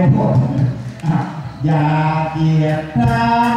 วหมดอะอย่าเกียดพร้าน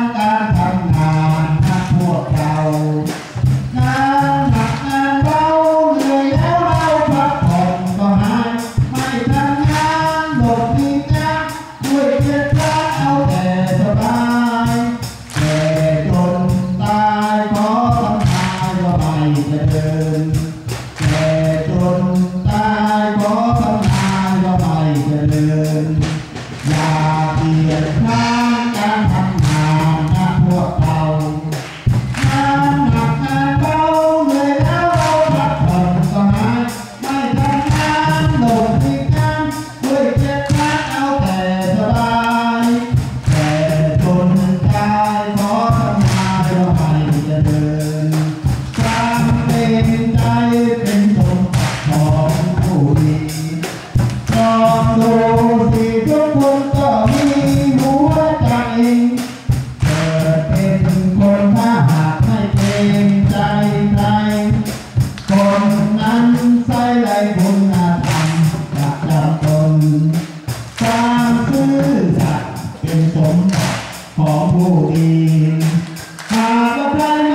ของผู้มีหากพลัน